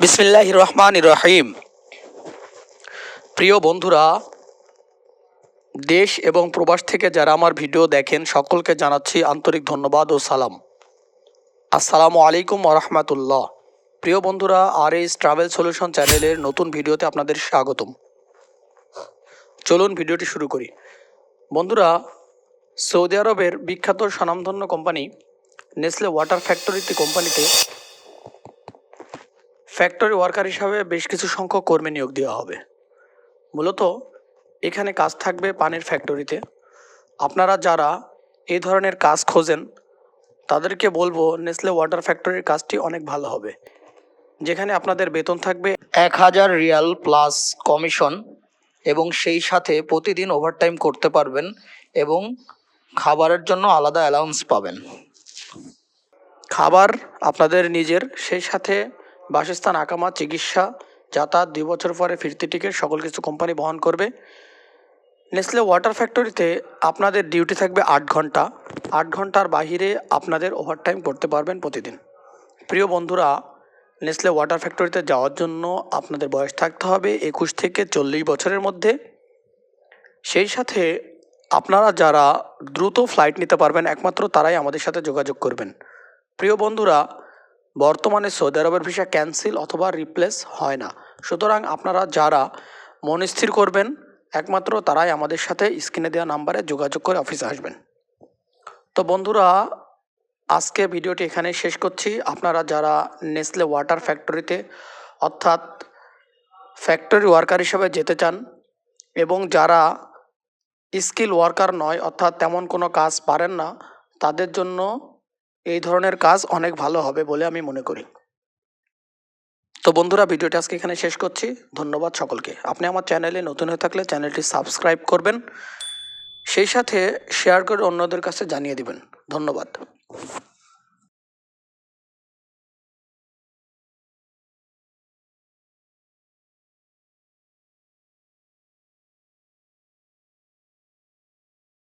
বিসমিল্লাহ রহমান রহিম প্রিয় বন্ধুরা, দেশ এবং প্রবাস থেকে যারা আমার ভিডিও দেখেন, সকলকে জানাচ্ছি আন্তরিক ধন্যবাদ ও সালাম। আসসালামু আলাইকুম রহমতুল্লাহ। প্রিয় বন্ধুরা আর এস ট্রাভেল সলিউশন চ্যানেলের নতুন ভিডিওতে আপনাদের স্বাগতম। চলুন ভিডিওটি শুরু করি। বন্ধুরা, সৌদি আরবের বিখ্যাত স্বনামধন্য কোম্পানি নেসলে ওয়াটার ফ্যাক্টরিটি কোম্পানিতে ফ্যাক্টরি ওয়ার্কার হিসাবে বেশ কিছু সংখ্যক কর্মী নিয়োগ দেওয়া হবে। মূলত এখানে কাজ থাকবে পানির ফ্যাক্টরিতে আপনারা যারা এই ধরনের কাজ খোঁজেন, তাদেরকে বলব নেসলে ওয়াটার ফ্যাক্টরির কাজটি অনেক ভালো হবে। যেখানে আপনাদের বেতন থাকবে এক হাজার রিয়াল প্লাস কমিশন এবং সেই সাথে প্রতিদিন ওভারটাইম করতে পারবেন এবং খাবারের জন্য আলাদা অ্যালাউন্স পাবেন। খাবার আপনাদের নিজের, সেই সাথে বাসস্থান, আকামা, চিকিৎসা, যাতায়াত দুই বছর পরে ফিরতি টিকিট সকল কিছু কোম্পানি বহন করবে। নেসলে ওয়াটার ফ্যাক্টরিতে আপনাদের ডিউটি থাকবে আট ঘণ্টা। আট ঘণ্টার বাহিরে আপনাদের ওভারটাইম করতে পারবেন প্রতিদিন। প্রিয় বন্ধুরা নেসলে ওয়াটার ফ্যাক্টরিতে যাওয়ার জন্য আপনাদের বয়স থাকতে হবে একুশ থেকে চল্লিশ বছরের মধ্যে। সেই সাথে আপনারা যারা দ্রুত ফ্লাইট নিতে পারবেন, একমাত্র তারাই আমাদের সাথে যোগাযোগ করবেন। প্রিয় বন্ধুরা বর্তমানে সৌদি আরবের ভিসা ক্যান্সেল অথবা রিপ্লেস হয় না। সুতরাং আপনারা যারা মন স্থির করবেন, একমাত্র তারাই আমাদের সাথে স্ক্রিনে দেওয়া নাম্বারে যোগাযোগ করে অফিসে আসবেন। তো বন্ধুরা, আজকে ভিডিওটি এখানে শেষ করছি। আপনারা যারা নেসলে ওয়াটার ফ্যাক্টরিতে, অর্থাৎ ফ্যাক্টরি ওয়ার্কার হিসেবে যেতে চান এবং যারা স্কিল ওয়ার্কার নয়, অর্থাৎ তেমন কোনো কাজ পারেন না, তাদের জন্য এই ধরনের কাজ অনেক ভালো হবে বলে আমি মনে করি। তো বন্ধুরা, ভিডিওটি আজকে এখানে শেষ করছি। ধন্যবাদ সকলকে। আপনি আমার চ্যানেলে নতুন হয়ে থাকলে চ্যানেলটি সাবস্ক্রাইব করবেন। সেই সাথে শেয়ার করে অন্যদের কাছে জানিয়ে দিবেন। ধন্যবাদ।